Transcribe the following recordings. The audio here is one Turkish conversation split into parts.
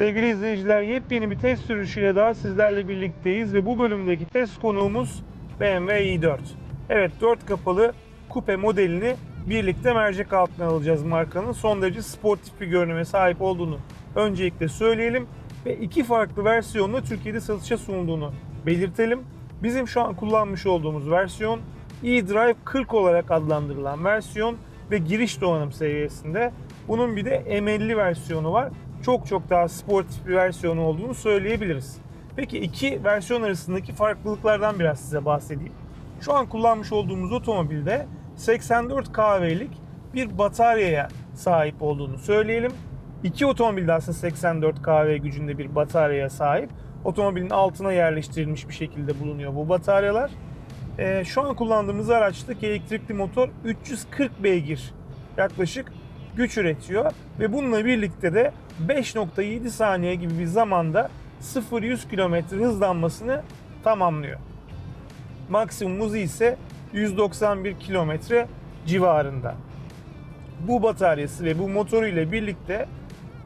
Sevgili izleyiciler yepyeni bir test sürüşüyle daha sizlerle birlikteyiz ve bu bölümdeki test konuğumuz BMW i4. Evet 4 kapalı kupe modelini birlikte mercek altına alacağız markanın. Son derece sportif bir görünüme sahip olduğunu öncelikle söyleyelim ve iki farklı versiyonla Türkiye'de satışa sunulduğunu belirtelim. Bizim şu an kullanmış olduğumuz versiyon e-Drive 40 olarak adlandırılan versiyon ve giriş donanım seviyesinde. Bunun bir de M50 versiyonu var. Çok çok daha sportif bir versiyonu olduğunu söyleyebiliriz. Peki iki versiyon arasındaki farklılıklardan biraz size bahsedeyim. Şu an kullanmış olduğumuz otomobilde 84 kW'lik bir bataryaya sahip olduğunu söyleyelim. İki otomobil de aslında 84 kW gücünde bir bataryaya sahip. Otomobilin altına yerleştirilmiş bir şekilde bulunuyor bu bataryalar. Ee, şu an kullandığımız araçtaki elektrikli motor 340 beygir yaklaşık güç üretiyor ve bununla birlikte de 5.7 saniye gibi bir zamanda 0-100 km hızlanmasını tamamlıyor. Maksimum hızı ise 191 km civarında. Bu bataryası ve bu motoru ile birlikte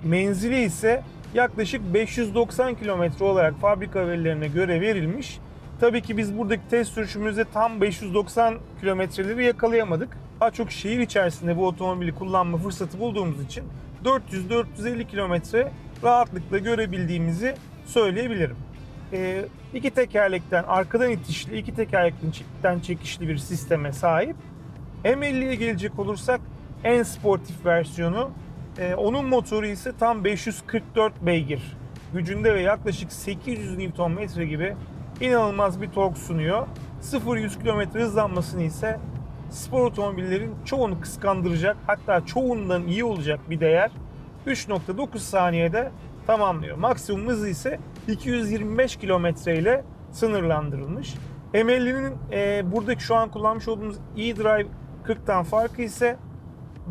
menzili ise yaklaşık 590 km olarak fabrika verilerine göre verilmiş. Tabii ki biz buradaki test sürüşümüzde tam 590 kilometreleri yakalayamadık. Daha çok şehir içerisinde bu otomobili kullanma fırsatı bulduğumuz için 400-450 kilometre rahatlıkla görebildiğimizi söyleyebilirim. Ee, iki tekerlekten arkadan itişli, iki tekerlekten çekişli bir sisteme sahip. M50'ye gelecek olursak en sportif versiyonu. Ee, onun motoru ise tam 544 beygir gücünde ve yaklaşık 800 Nm gibi inanılmaz bir tork sunuyor. 0-100 km hızlanmasını ise spor otomobillerin çoğunu kıskandıracak hatta çoğundan iyi olacak bir değer 3.9 saniyede tamamlıyor. Maksimum hızı ise 225 km ile sınırlandırılmış. M50'nin e, buradaki şu an kullanmış olduğumuz e-Drive 40'tan farkı ise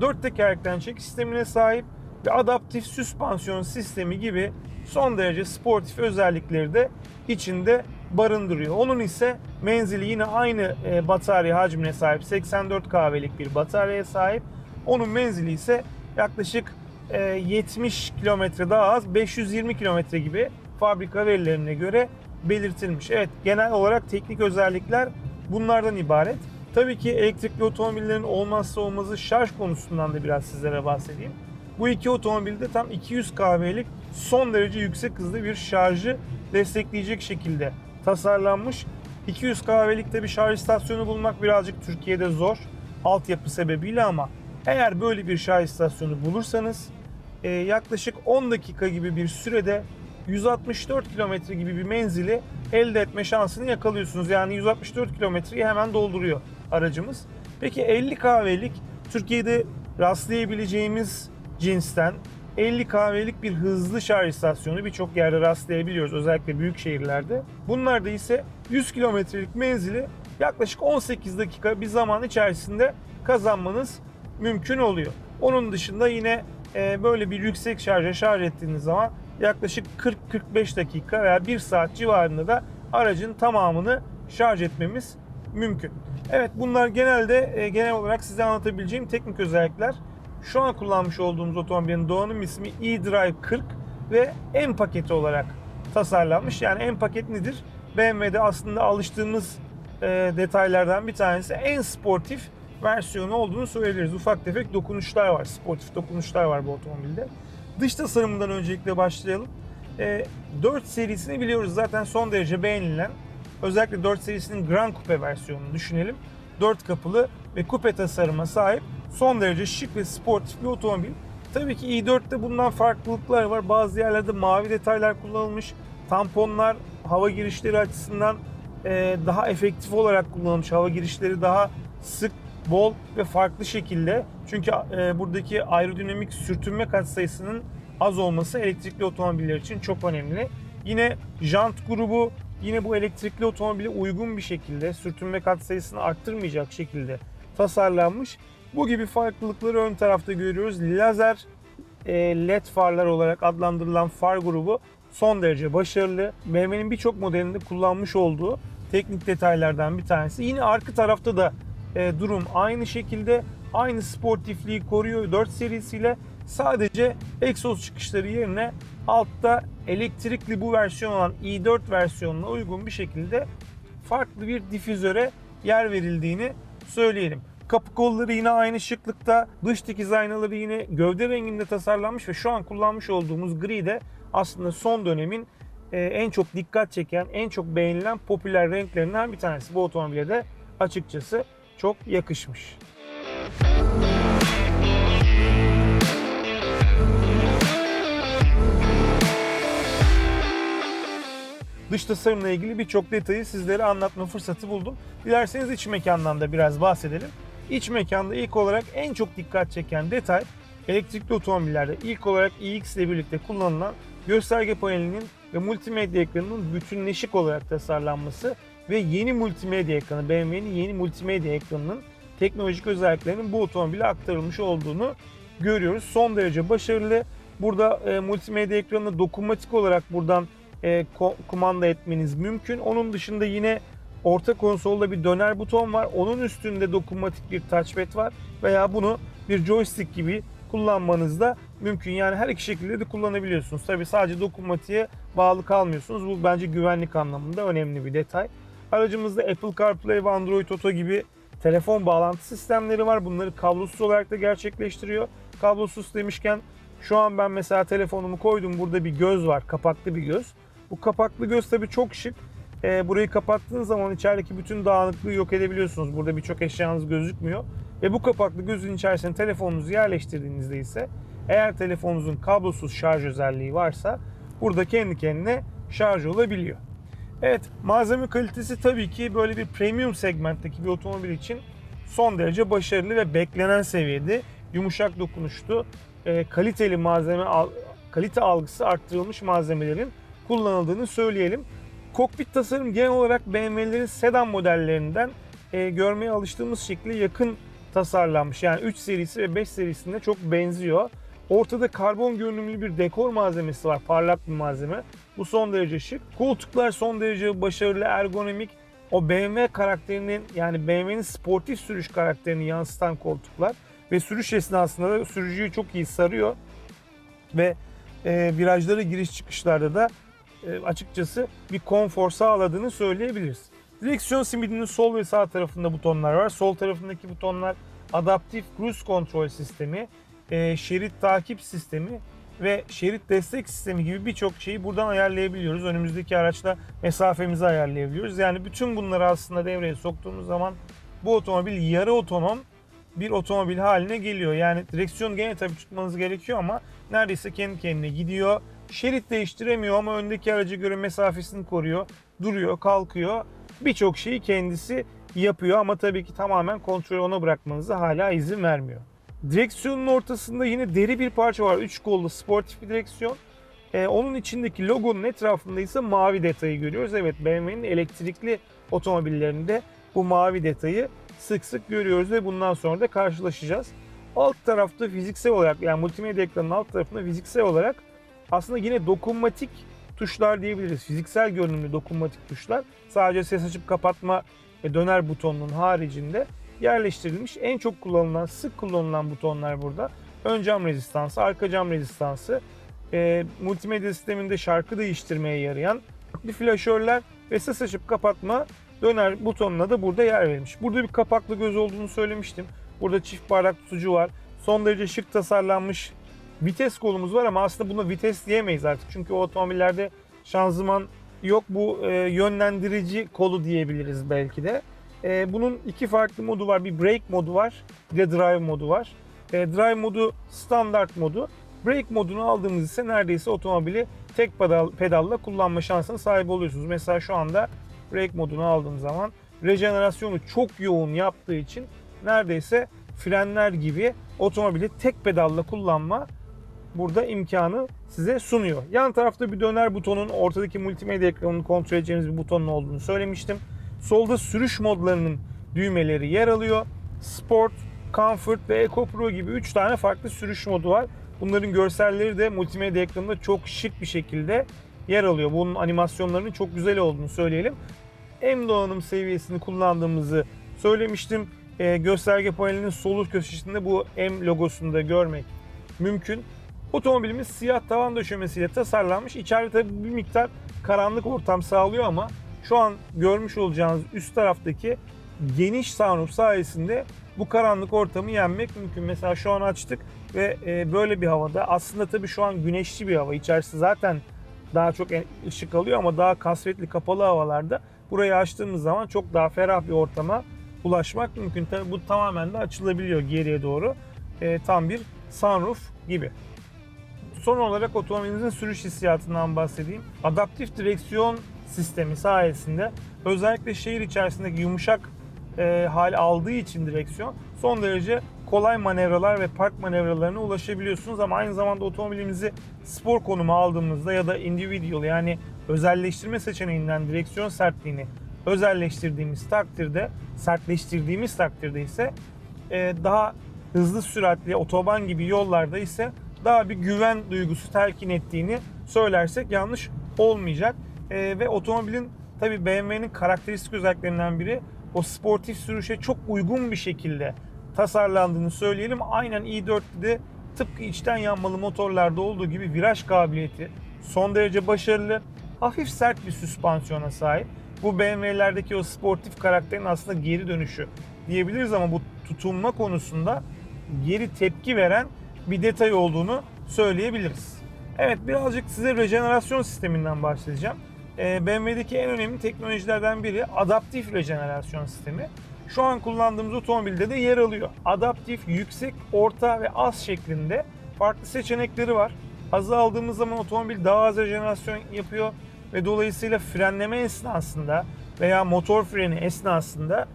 4 tekerlekten çekiş sistemine sahip ve adaptif süspansiyon sistemi gibi son derece sportif özellikleri de içinde barındırıyor. Onun ise menzili yine aynı e, batarya hacmine sahip 84 kW'lik bir bataryaya sahip. Onun menzili ise yaklaşık e, 70 kilometre daha az 520 kilometre gibi fabrika verilerine göre belirtilmiş. Evet genel olarak teknik özellikler bunlardan ibaret. Tabii ki elektrikli otomobillerin olmazsa olmazı şarj konusundan da biraz sizlere bahsedeyim. Bu iki otomobilde tam 200 kW'lik son derece yüksek hızlı bir şarjı destekleyecek şekilde tasarlanmış. 200 kahvelikte bir şarj istasyonu bulmak birazcık Türkiye'de zor altyapı sebebiyle ama eğer böyle bir şarj istasyonu bulursanız e, yaklaşık 10 dakika gibi bir sürede 164 kilometre gibi bir menzili elde etme şansını yakalıyorsunuz. Yani 164 kilometreyi hemen dolduruyor aracımız. Peki 50 kahvelik Türkiye'de rastlayabileceğimiz cinsten 50 kahvelik bir hızlı şarj istasyonu birçok yerde rastlayabiliyoruz özellikle büyük şehirlerde. Bunlarda ise 100 kilometrelik menzili yaklaşık 18 dakika bir zaman içerisinde kazanmanız mümkün oluyor. Onun dışında yine e, böyle bir yüksek şarja şarj ettiğiniz zaman yaklaşık 40-45 dakika veya 1 saat civarında da aracın tamamını şarj etmemiz mümkün. Evet bunlar genelde e, genel olarak size anlatabileceğim teknik özellikler. Şu an kullanmış olduğumuz otomobilin donanım ismi e-Drive 40 ve M paketi olarak tasarlanmış. Yani M paket nedir? BMW'de aslında alıştığımız e, detaylardan bir tanesi en sportif versiyonu olduğunu söyleyebiliriz. Ufak tefek dokunuşlar var, sportif dokunuşlar var bu otomobilde. Dış tasarımından öncelikle başlayalım. E, 4 serisini biliyoruz zaten son derece beğenilen. Özellikle 4 serisinin Grand Coupe versiyonunu düşünelim. 4 kapılı ve kupe tasarıma sahip son derece şık ve sportif bir otomobil. Tabii ki i4'te bundan farklılıklar var. Bazı yerlerde mavi detaylar kullanılmış. Tamponlar hava girişleri açısından e, daha efektif olarak kullanılmış. Hava girişleri daha sık, bol ve farklı şekilde. Çünkü e, buradaki aerodinamik sürtünme katsayısının az olması elektrikli otomobiller için çok önemli. Yine jant grubu yine bu elektrikli otomobile uygun bir şekilde sürtünme katsayısını arttırmayacak şekilde tasarlanmış. Bu gibi farklılıkları ön tarafta görüyoruz. Lazer e, led farlar olarak adlandırılan far grubu son derece başarılı. BMW'nin birçok modelinde kullanmış olduğu teknik detaylardan bir tanesi. Yine arka tarafta da e, durum aynı şekilde aynı sportifliği koruyor 4 serisiyle Sadece egzoz çıkışları yerine altta elektrikli bu versiyon olan i4 versiyonuna uygun bir şekilde farklı bir difüzöre yer verildiğini söyleyelim. Kapı kolları yine aynı şıklıkta, dış dikiz aynaları yine gövde renginde tasarlanmış ve şu an kullanmış olduğumuz gri de aslında son dönemin e, en çok dikkat çeken, en çok beğenilen popüler renklerinden bir tanesi. Bu otomobile de açıkçası çok yakışmış. dış tasarımla ilgili birçok detayı sizlere anlatma fırsatı buldum. Dilerseniz iç mekandan da biraz bahsedelim. İç mekanda ilk olarak en çok dikkat çeken detay elektrikli otomobillerde ilk olarak iX ile birlikte kullanılan gösterge panelinin ve multimedya ekranının bütünleşik olarak tasarlanması ve yeni multimedya ekranı, BMW'nin yeni multimedya ekranının teknolojik özelliklerinin bu otomobile aktarılmış olduğunu görüyoruz. Son derece başarılı. Burada e, multimedya ekranını dokunmatik olarak buradan e, kumanda etmeniz mümkün. Onun dışında yine orta konsolda bir döner buton var. Onun üstünde dokunmatik bir touchpad var veya bunu bir joystick gibi kullanmanız da mümkün. Yani her iki şekilde de kullanabiliyorsunuz. Tabii sadece dokunmatiğe bağlı kalmıyorsunuz. Bu bence güvenlik anlamında önemli bir detay. Aracımızda Apple CarPlay ve Android Auto gibi telefon bağlantı sistemleri var. Bunları kablosuz olarak da gerçekleştiriyor. Kablosuz demişken şu an ben mesela telefonumu koydum. Burada bir göz var. Kapaklı bir göz. Bu kapaklı göz tabii çok şık. Ee, burayı kapattığınız zaman içerideki bütün dağınıklığı yok edebiliyorsunuz. Burada birçok eşyanız gözükmüyor. Ve bu kapaklı gözün içerisine telefonunuzu yerleştirdiğinizde ise eğer telefonunuzun kablosuz şarj özelliği varsa burada kendi kendine şarj olabiliyor. Evet malzeme kalitesi tabii ki böyle bir premium segmentteki bir otomobil için son derece başarılı ve beklenen seviyede yumuşak dokunuşlu, e, kaliteli malzeme al- kalite algısı arttırılmış malzemelerin kullanıldığını söyleyelim. Kokpit tasarım genel olarak BMW'lerin sedan modellerinden e, görmeye alıştığımız şekilde yakın tasarlanmış. Yani 3 serisi ve 5 serisinde çok benziyor. Ortada karbon görünümlü bir dekor malzemesi var. Parlak bir malzeme. Bu son derece şık. Koltuklar son derece başarılı, ergonomik. O BMW karakterinin yani BMW'nin sportif sürüş karakterini yansıtan koltuklar. Ve sürüş esnasında da sürücüyü çok iyi sarıyor. Ve e, virajlara giriş çıkışlarda da açıkçası bir konfor sağladığını söyleyebiliriz. Direksiyon simidinin sol ve sağ tarafında butonlar var. Sol tarafındaki butonlar adaptif cruise kontrol sistemi, e, şerit takip sistemi ve şerit destek sistemi gibi birçok şeyi buradan ayarlayabiliyoruz. Önümüzdeki araçla mesafemizi ayarlayabiliyoruz. Yani bütün bunları aslında devreye soktuğumuz zaman bu otomobil yarı otonom bir otomobil haline geliyor. Yani direksiyon gene tabii tutmanız gerekiyor ama neredeyse kendi kendine gidiyor. Şerit değiştiremiyor ama öndeki araca göre mesafesini koruyor. Duruyor, kalkıyor. Birçok şeyi kendisi yapıyor ama tabii ki tamamen kontrolü ona bırakmanıza hala izin vermiyor. Direksiyonun ortasında yine deri bir parça var. 3 kollu sportif bir direksiyon. Ee, onun içindeki logonun etrafında ise mavi detayı görüyoruz. Evet BMW'nin elektrikli otomobillerinde bu mavi detayı sık sık görüyoruz ve bundan sonra da karşılaşacağız. Alt tarafta fiziksel olarak yani multimedya ekranının alt tarafında fiziksel olarak aslında yine dokunmatik tuşlar diyebiliriz. Fiziksel görünümlü dokunmatik tuşlar. Sadece ses açıp kapatma ve döner butonunun haricinde yerleştirilmiş. En çok kullanılan, sık kullanılan butonlar burada. Ön cam rezistansı, arka cam rezistansı, e, multimedya sisteminde şarkı değiştirmeye yarayan bir flaşörler ve ses açıp kapatma döner butonuna da burada yer verilmiş. Burada bir kapaklı göz olduğunu söylemiştim. Burada çift bardak tutucu var. Son derece şık tasarlanmış vites kolumuz var ama aslında buna vites diyemeyiz artık. Çünkü o otomobillerde şanzıman yok. Bu e, yönlendirici kolu diyebiliriz belki de. E, bunun iki farklı modu var. Bir brake modu var, bir de drive modu var. E, drive modu standart modu. Brake modunu aldığımız ise neredeyse otomobili tek pedal, pedalla kullanma şansına sahip oluyorsunuz. Mesela şu anda brake modunu aldığım zaman rejenerasyonu çok yoğun yaptığı için neredeyse frenler gibi otomobili tek pedalla kullanma burada imkanı size sunuyor. Yan tarafta bir döner butonun ortadaki multimedya ekranını kontrol edeceğimiz bir butonun olduğunu söylemiştim. Solda sürüş modlarının düğmeleri yer alıyor. Sport, Comfort ve Eco Pro gibi 3 tane farklı sürüş modu var. Bunların görselleri de multimedya ekranında çok şık bir şekilde yer alıyor. Bunun animasyonlarının çok güzel olduğunu söyleyelim. M donanım seviyesini kullandığımızı söylemiştim. Ee, gösterge panelinin sol üst köşesinde bu M logosunu da görmek mümkün. Otomobilimiz siyah tavan döşemesiyle tasarlanmış. İçeride tabii bir miktar karanlık ortam sağlıyor ama şu an görmüş olacağınız üst taraftaki geniş sunroof sayesinde bu karanlık ortamı yenmek mümkün. Mesela şu an açtık ve e, böyle bir havada aslında tabii şu an güneşli bir hava. İçerisi zaten daha çok ışık alıyor ama daha kasvetli kapalı havalarda burayı açtığımız zaman çok daha ferah bir ortama ulaşmak mümkün. Tabii bu tamamen de açılabiliyor geriye doğru. E, tam bir sunroof gibi. Son olarak otomobilimizin sürüş hissiyatından bahsedeyim. Adaptif direksiyon sistemi sayesinde özellikle şehir içerisindeki yumuşak e, hal aldığı için direksiyon son derece kolay manevralar ve park manevralarına ulaşabiliyorsunuz ama aynı zamanda otomobilimizi spor konuma aldığımızda ya da individual yani özelleştirme seçeneğinden direksiyon sertliğini özelleştirdiğimiz takdirde, sertleştirdiğimiz takdirde ise e, daha hızlı süratli otoban gibi yollarda ise daha bir güven duygusu telkin ettiğini söylersek yanlış olmayacak. E, ve otomobilin tabi BMW'nin karakteristik özelliklerinden biri o sportif sürüşe çok uygun bir şekilde tasarlandığını söyleyelim. Aynen i4'de tıpkı içten yanmalı motorlarda olduğu gibi viraj kabiliyeti son derece başarılı. Hafif sert bir süspansiyona sahip. Bu BMW'lerdeki o sportif karakterin aslında geri dönüşü diyebiliriz ama bu tutunma konusunda geri tepki veren bir detay olduğunu söyleyebiliriz. Evet birazcık size rejenerasyon sisteminden bahsedeceğim. Ee, BMW'deki en önemli teknolojilerden biri adaptif rejenerasyon sistemi. Şu an kullandığımız otomobilde de yer alıyor. Adaptif, yüksek, orta ve az şeklinde farklı seçenekleri var. Hızı aldığımız zaman otomobil daha az rejenerasyon yapıyor ve dolayısıyla frenleme esnasında veya motor freni esnasında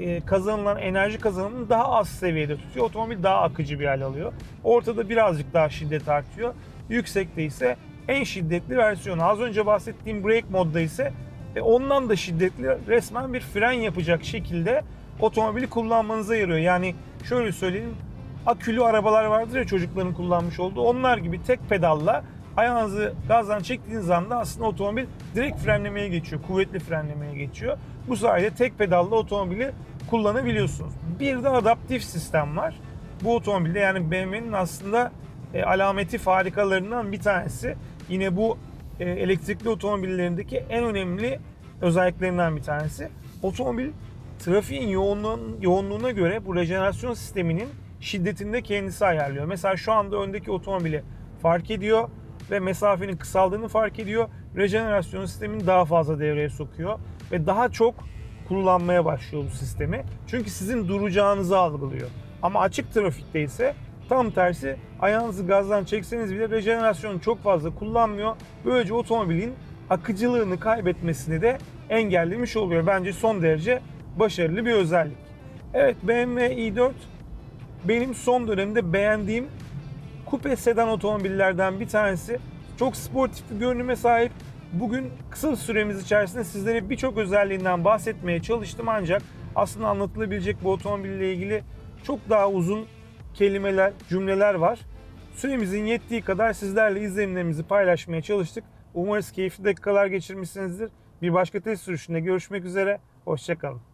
e, kazanılan enerji kazanımını daha az seviyede tutuyor. Otomobil daha akıcı bir hal alıyor. Ortada birazcık daha şiddet artıyor. Yüksekte ise en şiddetli versiyonu. Az önce bahsettiğim brake modda ise e, ondan da şiddetli resmen bir fren yapacak şekilde otomobili kullanmanıza yarıyor. Yani şöyle söyleyeyim akülü arabalar vardır ya çocukların kullanmış olduğu onlar gibi tek pedalla ayağınızı gazdan çektiğiniz anda aslında otomobil direkt frenlemeye geçiyor. Kuvvetli frenlemeye geçiyor. Bu sayede tek pedalla otomobili kullanabiliyorsunuz. Bir de adaptif sistem var. Bu otomobilde yani BMW'nin aslında e, alameti farikalarından bir tanesi. Yine bu e, elektrikli otomobillerindeki en önemli özelliklerinden bir tanesi. Otomobil trafiğin yoğunluğun, yoğunluğuna göre bu rejenerasyon sisteminin şiddetinde kendisi ayarlıyor. Mesela şu anda öndeki otomobili fark ediyor ve mesafenin kısaldığını fark ediyor. Rejenerasyon sistemini daha fazla devreye sokuyor ve daha çok kullanmaya başlıyor bu sistemi. Çünkü sizin duracağınızı algılıyor. Ama açık trafikte ise tam tersi ayağınızı gazdan çekseniz bile rejenerasyonu çok fazla kullanmıyor. Böylece otomobilin akıcılığını kaybetmesini de engellemiş oluyor. Bence son derece başarılı bir özellik. Evet BMW i4 benim son dönemde beğendiğim kupe sedan otomobillerden bir tanesi. Çok sportif bir görünüme sahip. Bugün kısa süremiz içerisinde sizlere birçok özelliğinden bahsetmeye çalıştım ancak aslında anlatılabilecek bu otomobille ilgili çok daha uzun kelimeler, cümleler var. Süremizin yettiği kadar sizlerle izlenimlerimizi paylaşmaya çalıştık. Umarız keyifli dakikalar geçirmişsinizdir. Bir başka test sürüşünde görüşmek üzere. Hoşçakalın.